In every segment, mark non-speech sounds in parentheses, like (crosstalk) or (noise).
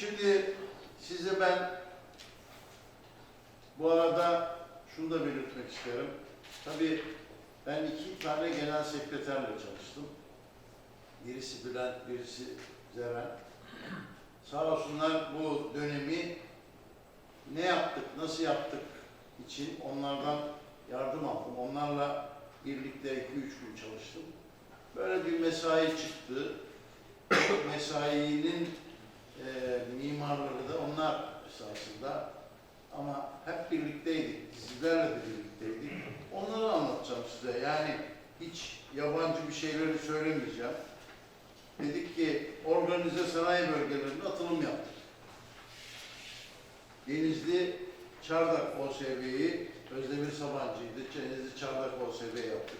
Şimdi size ben bu arada şunu da belirtmek isterim. Tabii ben iki tane genel sekreterle çalıştım. Birisi Bülent, birisi Zeren. Sağ olsunlar bu dönemi ne yaptık, nasıl yaptık için onlardan yardım aldım. Onlarla birlikte iki üç gün çalıştım. Böyle bir mesai çıktı. (coughs) Mesainin e, mimarları da onlar esasında. Ama hep birlikteydik, sizlerle de birlikteydik. Onları anlatacağım size. Yani hiç yabancı bir şeyleri söylemeyeceğim. Dedik ki organize sanayi bölgelerinde atılım yaptık. Denizli Çardak OSB'yi Özdemir Sabancı'ydı. Denizli Çardak OSB yaptık.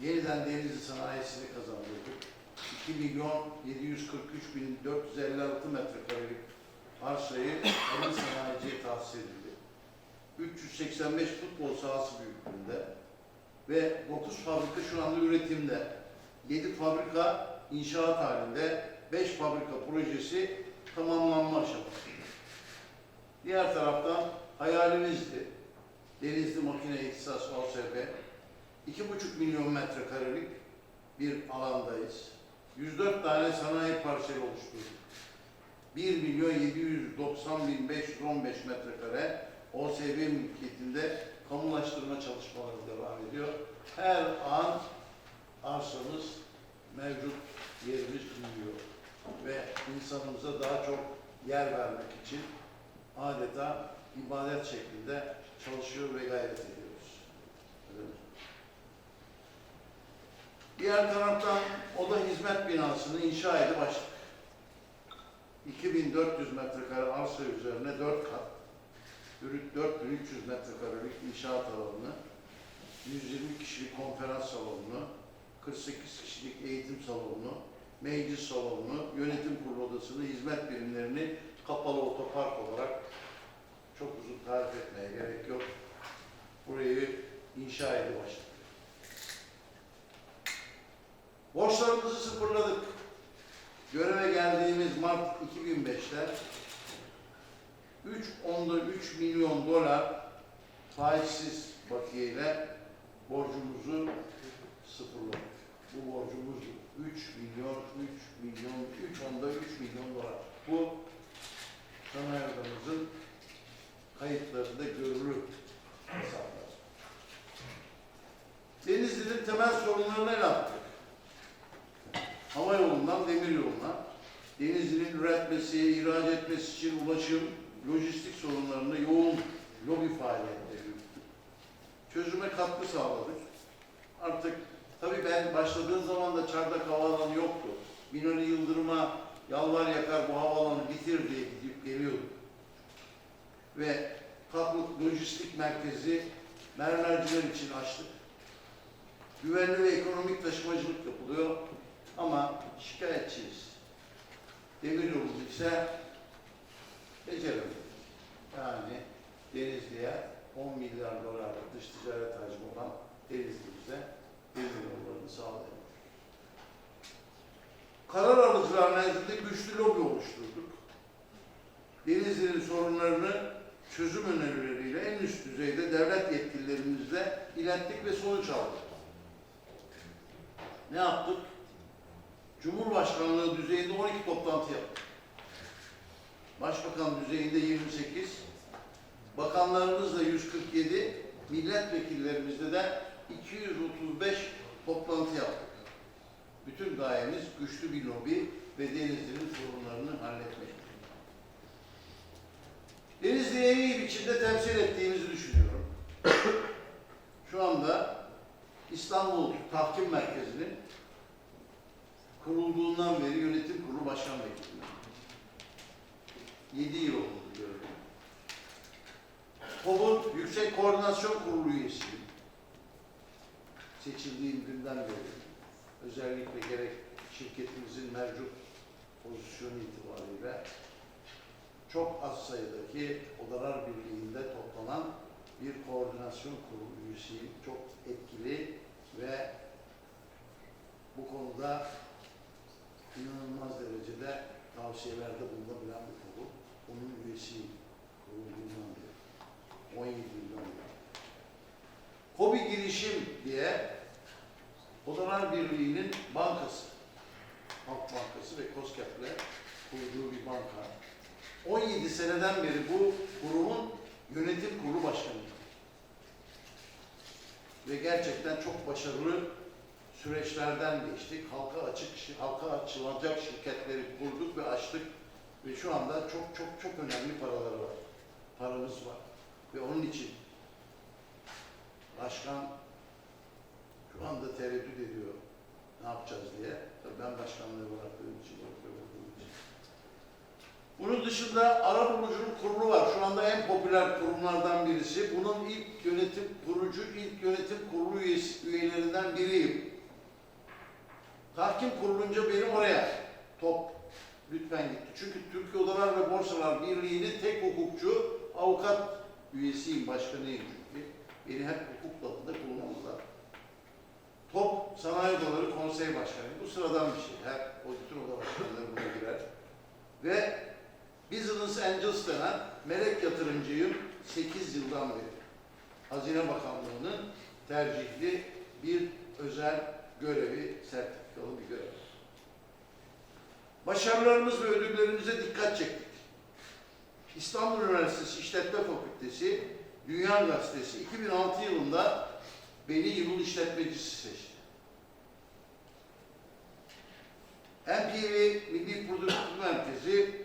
Yeniden Denizli sanayisini kazandırdık. 2 milyon 743 bin 456 metrekarelik arsayı yeni sanayiciye tahsis edildi. 385 futbol sahası büyüklüğünde ve 9 fabrika şu anda üretimde. 7 fabrika inşaat halinde, 5 fabrika projesi tamamlanma aşamasında. Diğer taraftan hayalimizdi. Denizli Makine İhtisas OSB 2,5 milyon metrekarelik bir alandayız. 104 tane sanayi parseli oluşturduk. 1 milyon 790 bin 515 metrekare OSB mülkiyetinde kamulaştırma çalışmaları devam ediyor. Her an arsamız mevcut yerimiz büyüyor ve insanımıza daha çok yer vermek için adeta ibadet şeklinde çalışıyor ve gayret ediyoruz. Diğer taraftan oda hizmet binasını inşa edip açtık. 2400 metrekare arsa üzerine 4 kat, 4300 metrekarelik inşaat alanını, 120 kişilik konferans salonunu, 48 kişilik eğitim salonunu, meclis salonunu, yönetim kurulu odasını, hizmet birimlerini kapalı otopark olarak çok uzun tarif etmeye gerek yok. Burayı inşa edip açtık. Borçlarımızı sıfırladık. Göreve geldiğimiz Mart 2005'te 3.3 milyon dolar faizsiz bakiyeyle borcumuzu sıfırladık. Bu borcumuz 3 milyon, 3 milyon, 3 onda 3 milyon dolar. Bu sanayi odamızın kayıtlarında görülür hesaplar. Denizli'nin temel sorunlarını ele attık. Hava yolundan demir yoluna, Denizli'nin üretmesi, ihraç etmesi için ulaşım, lojistik sorunlarını yoğun lobi faaliyetleri yürüttük. Çözüme katkı sağladık. Artık tabii ben başladığım zaman da Çardak Havaalanı yoktu. Binali Yıldırım'a yalvar yakar bu havaalanı bitir diye gidip geliyorduk. Ve Kaplık Lojistik Merkezi mermerciler için açtık. Güvenli ve ekonomik taşımacılık yapılıyor ama şikayetçiyiz. Demiryolu ise beceremedik. Yani Denizli'ye 10 milyar dolarlık dış ticaret hacmi olan Denizli'mize demiryollarını sağlayamadık. Karar alıcılar nezdinde güçlü lobi oluşturduk. Denizli'nin sorunlarını çözüm önerileriyle en üst düzeyde devlet yetkililerimizle ilettik ve sonuç aldık. Ne yaptık? Cumhurbaşkanlığı düzeyinde 12 toplantı yaptık. Başbakan düzeyinde 28, bakanlarımızla 147, milletvekillerimizle de 235 toplantı yaptık. Bütün gayemiz güçlü bir lobi ve Denizli'nin sorunlarını halletmek. Denizli'yi en iyi biçimde temsil ettiğimizi düşünüyorum. Şu anda İstanbul Tahkim Merkezi'nin kurulduğundan beri yönetim kurulu başkan vekilim. 7 yıl oldu diyorum. TOB'un Yüksek Koordinasyon Kurulu üyesiyim. Seçildiğim günden beri özellikle gerek şirketimizin mevcut pozisyonu itibariyle çok az sayıdaki Odalar Birliği'nde toplanan bir koordinasyon kurulu üyesiyim. Çok etkili ve bu konuda inanılmaz derecede tavsiyelerde bulunabilen bir kurul. Onun üyesiyim. Kurulduğundan beri. 17 yıldan beri. Kobi Girişim diye Odalar Birliği'nin bankası. Halk Bankası ve COSGAP'le kurduğu bir banka. 17 seneden beri bu kurumun yönetim kurulu başkanıyım. Ve gerçekten çok başarılı süreçlerden geçtik. Halka açık, halka açılacak şirketleri kurduk ve açtık. Ve şu anda çok çok çok önemli paraları var. Paramız var. Ve onun için başkan şu anda tereddüt ediyor. Ne yapacağız diye. Tabii ben başkanlığı bıraktığım için, için. Bunun dışında Arabulucu'nun kurulu var. Şu anda en popüler kurumlardan birisi. Bunun ilk yönetim kurucu, ilk yönetim kurulu üyesi, üyelerinden biriyim. Tahkim kurulunca beni oraya top lütfen gitti. Çünkü Türkiye Odalar ve Borsalar Birliği'nin tek hukukçu avukat üyesiyim, başkanıyım çünkü. Beni hep hukuk dalında kullanırlar. Top Sanayi Odaları Konsey Başkanı. Bu sıradan bir şey. Her auditor Angels denen melek yatırımcıyım 8 yıldan beri. Hazine Bakanlığı'nın tercihli bir özel görevi, sertifikalı bir görev. Başarılarımız ve ödüllerimize dikkat çektik. İstanbul Üniversitesi İşletme Fakültesi Dünya Gazetesi 2006 yılında beni yılın işletmecisi seçti. MPV Milli Prodüksiyon Merkezi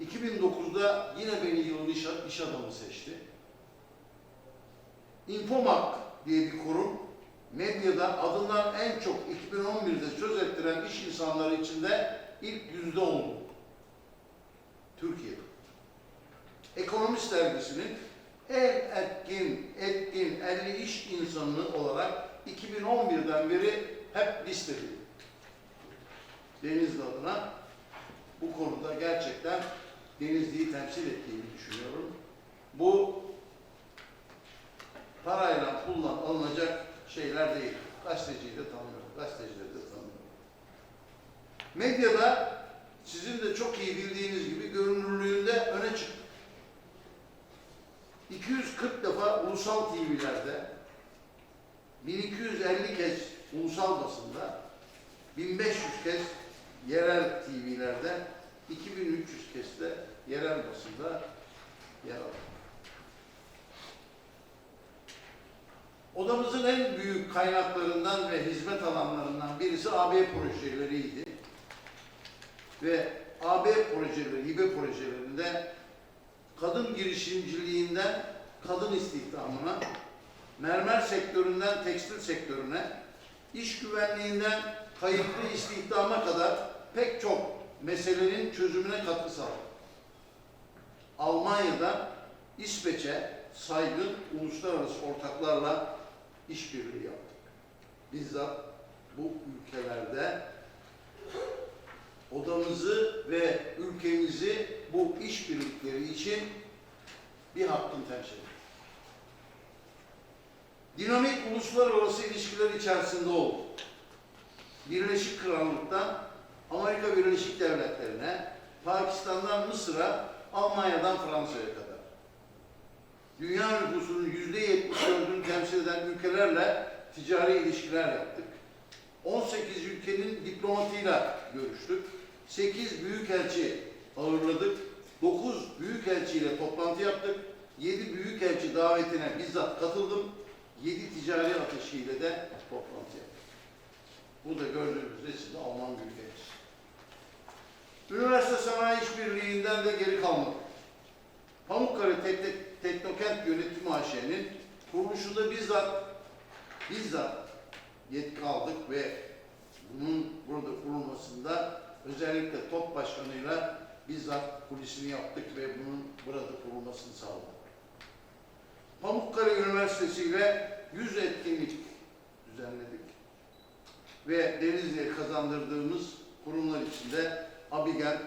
2009'da yine beni yılın iş, iş adamı seçti. Infomark diye bir kurum medyada adından en çok 2011'de söz ettiren iş insanları içinde ilk yüzde oldu. Türkiye'de. Ekonomist dergisinin en etkin, etkin 50 iş insanı olarak 2011'den beri hep listeli. Denizli adına bu konuda gerçekten Denizli'yi temsil ettiğini düşünüyorum. Bu parayla, pulla alınacak şeyler değil. Gazeteciyi de tanıyorum, gazetecileri de tanıyorum. Medyada sizin de çok iyi bildiğiniz gibi görünürlüğünde öne çıktı. 240 defa ulusal TV'lerde, 1250 kez ulusal basında, 1500 kez yerel TV'lerde, 2300 kez de yerel basında yer aldı. Odamızın en büyük kaynaklarından ve hizmet alanlarından birisi AB projeleriydi. Ve AB projeleri, hibe projelerinde kadın girişimciliğinden kadın istihdamına, mermer sektöründen tekstil sektörüne, iş güvenliğinden kayıtlı istihdama kadar pek çok meselenin çözümüne katkı sağladı. Almanya'da İsveç'e saygın uluslararası ortaklarla işbirliği yaptık. Bizzat bu ülkelerde odamızı ve ülkemizi bu işbirlikleri için bir hakkın temsil ediyor. Dinamik uluslararası ilişkiler içerisinde oldu. Birleşik Krallık'tan Amerika Birleşik Devletleri'ne, Pakistan'dan Mısır'a, Almanya'dan Fransa'ya kadar. Dünya nüfusunun yüzde 74'ünü temsil eden ülkelerle ticari ilişkiler yaptık. 18 ülkenin diplomatıyla görüştük. 8 büyükelçi ağırladık. 9 büyükelçiyle toplantı yaptık. 7 büyükelçi davetine bizzat katıldım. 7 ticari ateşiyle de toplantı yaptık. Bu da gördüğünüz resimde Alman büyükelçisi. Üniversite Sanayi İşbirliği'nden de geri kalmadık. Pamukkale Tek Tek Teknokent Yönetimi AŞ'nin kuruluşunda bizzat bizzat yetki aldık ve bunun burada kurulmasında özellikle TOP Başkanı'yla bizzat kulisini yaptık ve bunun burada kurulmasını sağladık. Pamukkale Üniversitesi ile 100 etkinlik düzenledik ve Denizli'ye kazandırdığımız kurumlar içinde Abigen,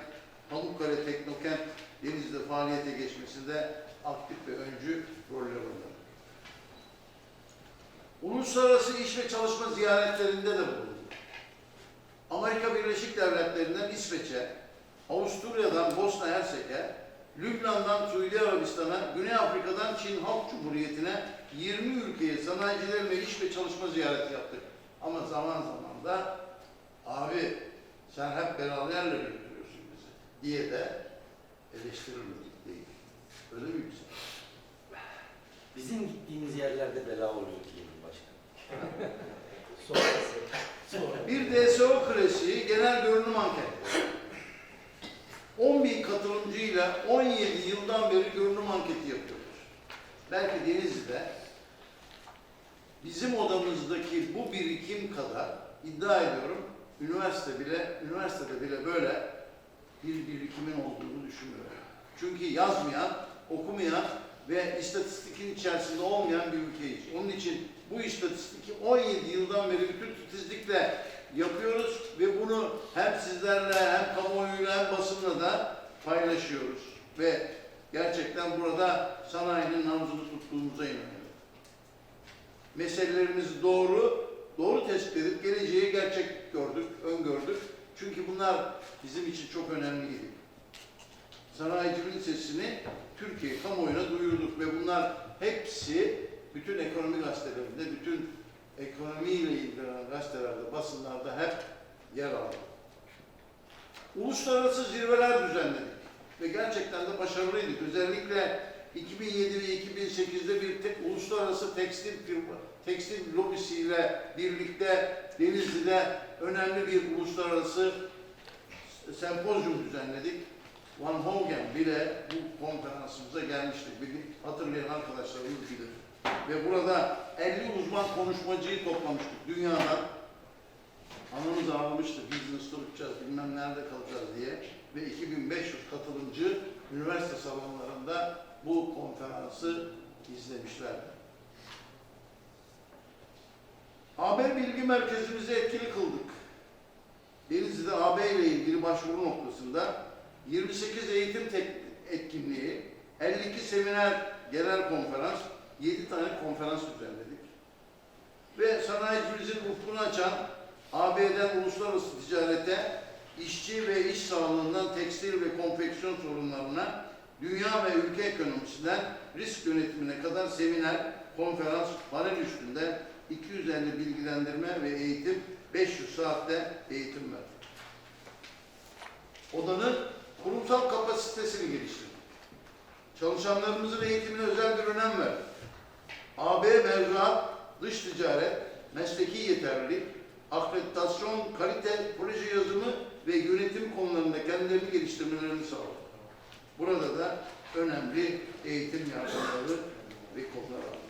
Pamukkale Teknokent Denizli'de faaliyete geçmesinde aktif ve öncü roller oynadı. Uluslararası iş ve çalışma ziyaretlerinde de bulundu. Amerika Birleşik Devletleri'nden İsveç'e, Avusturya'dan Bosna Hersek'e, Lübnan'dan Suudi Arabistan'a, Güney Afrika'dan Çin Halk Cumhuriyeti'ne 20 ülkeye sanayicilerle iş ve çalışma ziyareti yaptık. Ama zaman zaman da abi sen hep beraberle götürüyorsun bizi diye de eleştirilmedik değil. Öyle mi yüksek? Bizim gittiğimiz yerlerde bela oluyor diyelim başkanım. (laughs) Sonrası. Sonra. Bir DSO klasiği genel görünüm anketi. 10 bin katılımcıyla 17 yıldan beri görünüm anketi yapıyoruz. Belki Denizli'de bizim odamızdaki bu birikim kadar iddia ediyorum üniversite bile üniversitede bile böyle bir birikimin olduğunu düşünmüyorum. Çünkü yazmayan, okumayan ve istatistikin içerisinde olmayan bir ülkeyiz. Onun için bu istatistiki 17 yıldan beri bütün titizlikle yapıyoruz ve bunu hem sizlerle hem kamuoyuyla hem basınla da paylaşıyoruz. Ve gerçekten burada sanayinin nabzını tuttuğumuza inanıyorum. Meselelerimiz doğru, doğru tespit edip geleceği gerçek gördük, öngördük. Çünkü bunlar bizim için çok önemliydi. Sanayicinin sesini Türkiye kamuoyuna duyurduk ve bunlar hepsi bütün ekonomi gazetelerinde, bütün ekonomiyle ilgilenen gazetelerde, basınlarda hep yer aldı. Uluslararası zirveler düzenledik ve gerçekten de başarılıydık. Özellikle 2007 ve 2008'de bir te- uluslararası tekstil firma, tekstil lobisiyle birlikte Denizli'de önemli bir uluslararası sempozyum düzenledik. Van Hogen bile bu konferansımıza gelmişti. Bir- Hatırlayan arkadaşlarımız bilir. Ve burada 50 uzman konuşmacıyı toplamıştık dünyadan. Anamız ağlamıştı, business tutacağız, bilmem nerede kalacağız diye. Ve 2500 katılımcı üniversite salonlarında bu konferansı izlemişlerdi. Haber Bilgi Merkezimizi etkili kıldık. Denizli'de AB ile ilgili başvuru noktasında 28 eğitim etkinliği, 52 seminer, genel konferans, 7 tane konferans düzenledik. Ve sanayicimizin ufkunu açan AB'den uluslararası ticarete, işçi ve iş sağlığından tekstil ve konfeksiyon sorunlarına, dünya ve ülke ekonomisinden risk yönetimine kadar seminer, konferans, panel üstünde 250 bilgilendirme ve eğitim, 500 saatte eğitim verdik. Odanın kurumsal kapasitesini geliştirdik. Çalışanlarımızın eğitimine özel bir önem verdik. AB mevzuat, dış ticaret, mesleki yeterlilik, akreditasyon, kalite, proje yazımı ve yönetim konularında kendilerini geliştirmelerini sağladık. Burada da önemli eğitim yardımları ve konular aldık.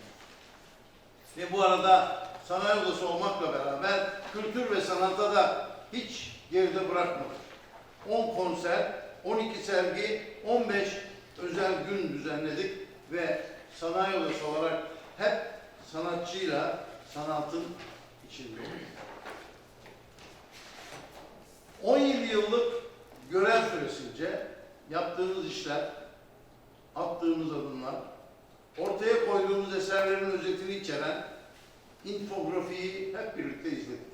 Ve bu arada sanayi odası olmakla beraber kültür ve sanata da hiç geride bırakmadık. 10 konser, 12 sergi, 15 özel gün düzenledik ve sanayi odası olarak hep sanatçıyla sanatın içinde olduk. 17 yıllık görev süresince yaptığımız işler, attığımız adımlar, ortaya koyduğumuz eserlerin özetini içeren infografiyi hep birlikte izledik.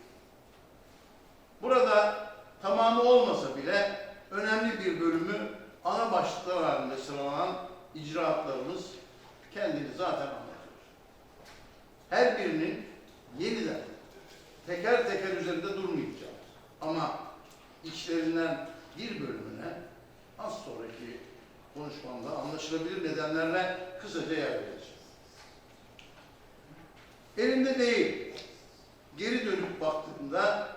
Burada tamamı olmasa bile önemli bir bölümü ana başlıklar halinde sıralanan icraatlarımız kendini zaten anlatıyor. Her birinin yeniden teker teker üzerinde durmayacağız. Ama içlerinden bir bölümüne az sonraki konuşmamda anlaşılabilir nedenlerle kısaca yer vereceğim. Elimde değil. Geri dönüp baktığımda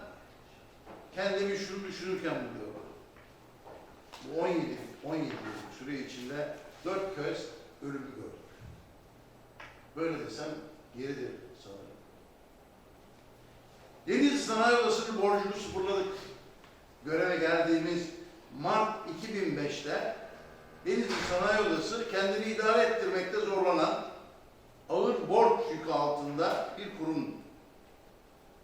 kendimi şunu düşünürken buluyorum. Bu 17, 17 yıllık süre içinde dört kez ölümü gördük. Böyle desem yeridir sanırım. Denizli Sanayi Odası'nın borcunu sıfırladık. Göreve geldiğimiz Mart 2005'te Denizli Sanayi Odası kendini idare ettirmekte zorlanan ağır borç yükü altında bir kurum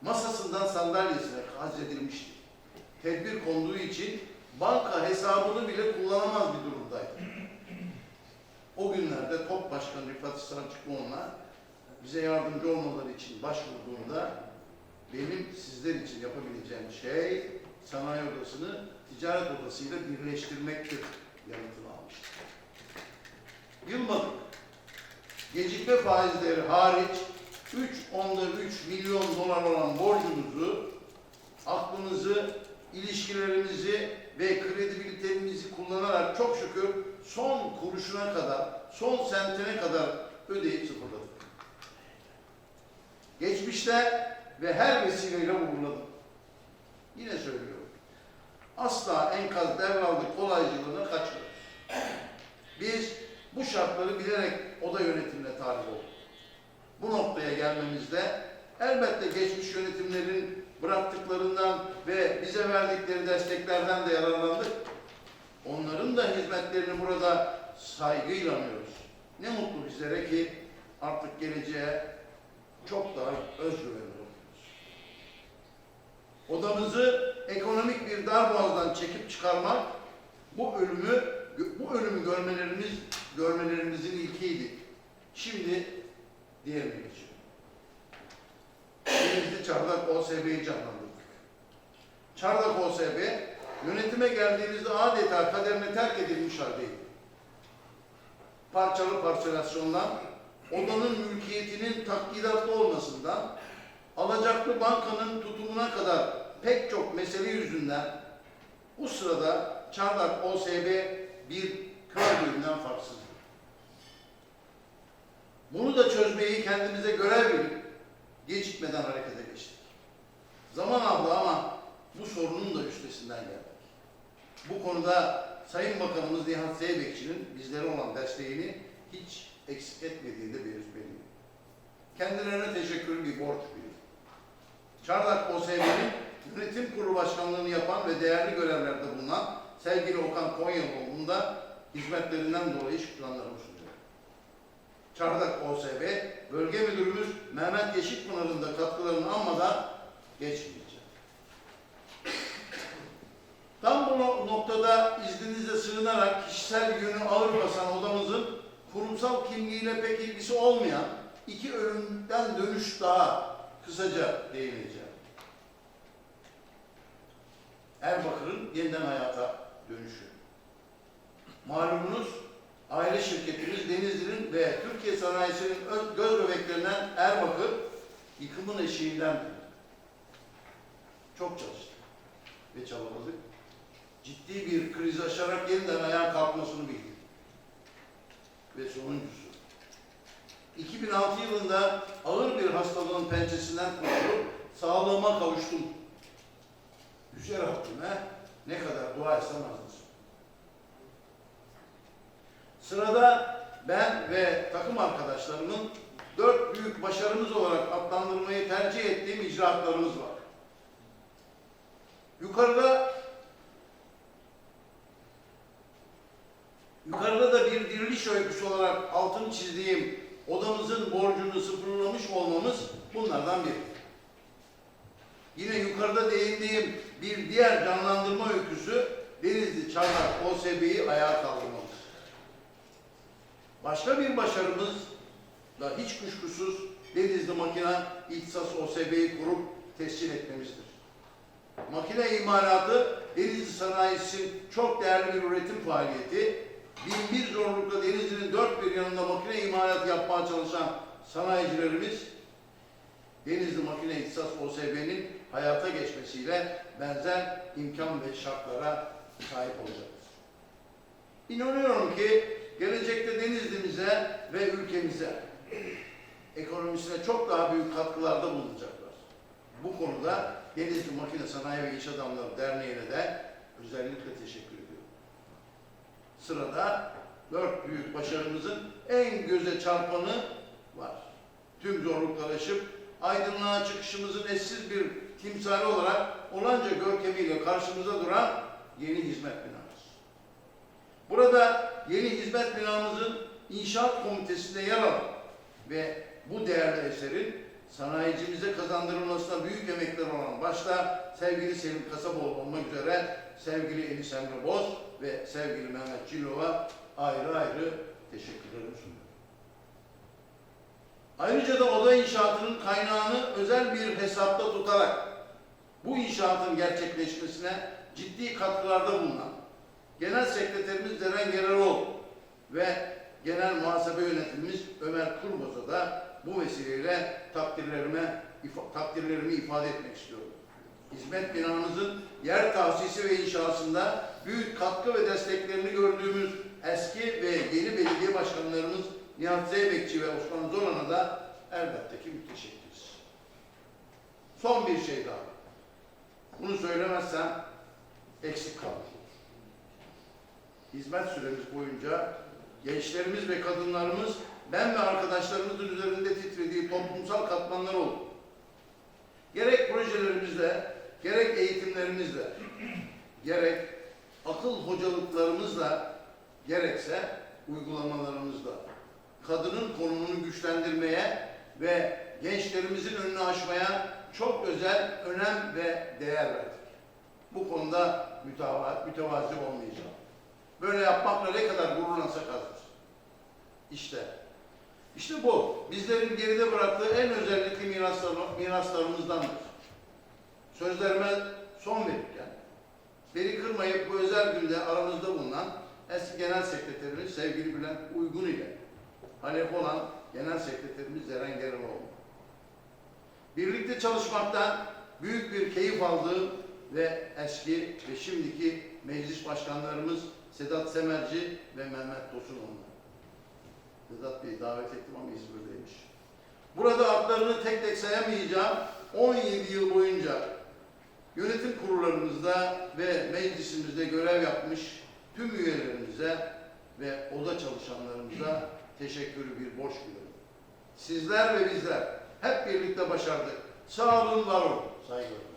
masasından sandalyesine hazredilmişti. Tedbir konduğu için banka hesabını bile kullanamaz bir durumdaydı. O günlerde TOP Başkanı Rıfat Sarıçıklıoğlu'na bize yardımcı olmaları için başvurduğumda benim sizler için yapabileceğim şey sanayi odasını ticaret odasıyla birleştirmektir yanıtını. Yılmadık. Gecikme faizleri hariç 3 onda 3 milyon dolar olan borcumuzu aklınızı, ilişkilerimizi ve kredibilitemizi kullanarak çok şükür son kuruşuna kadar, son sentine kadar ödeyip sıfırladık. Geçmişte ve her vesileyle vurguladım. Yine söylüyorum. Asla enkaz devraldık kolaycılığına kaçmıyoruz. Biz bu şartları bilerek oda yönetimine talip olduk. Bu noktaya gelmemizde elbette geçmiş yönetimlerin bıraktıklarından ve bize verdikleri desteklerden de yararlandık. Onların da hizmetlerini burada saygıyla anıyoruz. Ne mutlu bizlere ki artık geleceğe çok daha özgüvenli oluyoruz. Odamızı ekonomik bir darboğazdan çekip çıkarmak bu ölümü bu ölümü görmelerimiz görmelerimizin ilkiydi. Şimdi diğerine geçiyor. Denizli Çardak OSB'yi canlandırdık. Çardak OSB yönetime geldiğimizde adeta kaderine terk edilmiş haldeydi. Parçalı parçalasyondan, odanın mülkiyetinin takdiratlı olmasından, alacaklı bankanın tutumuna kadar pek çok mesele yüzünden bu sırada Çardak OSB bir köy bölümünden farksızdı. Bunu da çözmeyi kendimize görev bilip gecikmeden harekete geçtik. Zaman aldı ama bu sorunun da üstesinden geldik. Bu konuda Sayın Bakanımız Nihat Zeybekçi'nin bizlere olan desteğini hiç eksik etmediğini de belirtmeliyim. Kendilerine teşekkür bir borç bilin. Çardak OSB'nin yönetim kurulu başkanlığını yapan ve değerli görevlerde bulunan sevgili Okan Konyalıoğlu'nun da hizmetlerinden dolayı şükranlarımı sunuyorum. Çardak OSB Bölge Müdürümüz Mehmet Yeşilpınar'ın da katkılarını anmadan geçmeyeceğim. Tam bu no- noktada izninizle sığınarak kişisel yönü ağır basan odamızın kurumsal kimliğiyle pek ilgisi olmayan iki ölümden dönüş daha kısaca değineceğim. Erbakır'ın yeniden hayata dönüşü. Malumunuz aile şirketimiz Denizli'nin ve Türkiye sanayisinin öz- göz bebeklerinden Erbakır yıkımın eşiğinden. Çok çalıştık ve çabaladık. Ciddi bir kriz aşarak yeniden ayağa kalkmasını bildik. Ve sonuncusu. 2006 yılında ağır bir hastalığın pençesinden kurtulup sağlığıma kavuştum. Yüce Rabbime ne kadar dua etsem azdır. Sırada ben ve takım arkadaşlarımın dört büyük başarımız olarak adlandırmayı tercih ettiğim icraatlarımız var. Yukarıda yukarıda da bir diriliş öyküsü olarak altını çizdiğim odamızın borcunu sıfırlamış olmamız bunlardan biri. Yine yukarıda değindiğim bir diğer canlandırma öyküsü Denizli Çardak OSB'yi ayağa kaldırmamız. Başka bir başarımız da hiç kuşkusuz Denizli Makina İhtisas OSB'yi kurup tescil etmemizdir. Makine imalatı Denizli sanayisinin çok değerli bir üretim faaliyeti. Bin bir zorlukla Denizli'nin dört bir yanında makine imalatı yapmaya çalışan sanayicilerimiz Denizli Makine İhtisas OSB'nin hayata geçmesiyle benzer imkan ve şartlara sahip olacaktır. İnanıyorum ki gelecekte Denizli'mize ve ülkemize ekonomisine çok daha büyük katkılarda bulunacaklar. Bu konuda Denizli Makine Sanayi ve İş Adamları Derneği'ne de özellikle teşekkür ediyorum. Sırada dört büyük başarımızın en göze çarpanı var. Tüm zorlukları aşıp aydınlığa çıkışımızın eşsiz bir timsali olarak olanca görkemiyle karşımıza duran yeni hizmet binamız. Burada yeni hizmet binamızın inşaat komitesinde yer alan ve bu değerli eserin sanayicimize kazandırılmasına büyük emekler olan başta sevgili Selim Kasaboğlu olmak üzere sevgili Enis Emre Boz ve sevgili Mehmet Cilova ayrı ayrı teşekkürlerimi sunuyorum. Ayrıca da oda inşaatının kaynağını özel bir hesapta tutarak bu inşaatın gerçekleşmesine ciddi katkılarda bulunan Genel Sekreterimiz Deren Geleroğlu ve Genel Muhasebe Yönetimimiz Ömer Kurboz'a da bu vesileyle takdirlerime takdirlerimi ifade etmek istiyorum. Hizmet binamızın yer tahsisi ve inşasında büyük katkı ve desteklerini gördüğümüz eski ve yeni belediye başkanlarımız Nihat Zeybekçi ve Osman Zoran'a da elbette ki müteşekkiriz. Son bir şey daha. Bunu söylemezsem eksik kalır. Hizmet süremiz boyunca gençlerimiz ve kadınlarımız ben ve arkadaşlarımızın üzerinde titrediği toplumsal katmanlar oldu. Gerek projelerimizle, gerek eğitimlerimizle, gerek akıl hocalıklarımızla, gerekse uygulamalarımızla kadının konumunu güçlendirmeye ve gençlerimizin önünü aşmaya çok özel önem ve değer verdik. Bu konuda müteva- mütevazi olmayacağım. Böyle yapmakla ne kadar gururlansak azdır. İşte, işte bu. Bizlerin geride bıraktığı en özellikli miraslar, miraslarımızdandır. Sözlerime son verirken, beni kırmayıp bu özel günde aramızda bulunan eski Genel Sekreterimiz sevgili Bülent Uygun ile halef olan Genel Sekreterimiz Zeren Geleroğlu. Birlikte çalışmaktan büyük bir keyif aldığım ve eski ve şimdiki meclis başkanlarımız Sedat Semerci ve Mehmet Tosunoğlu. Sedat Bey davet ettim ama İzmir'deymiş. Burada adlarını tek tek sayamayacağım 17 yıl boyunca yönetim kurullarımızda ve meclisimizde görev yapmış tüm üyelerimize ve oda çalışanlarımıza teşekkürü bir borç biliyorum. Sizler ve bizler hep birlikte başardık. Sağ olun, var olun. Saygılar.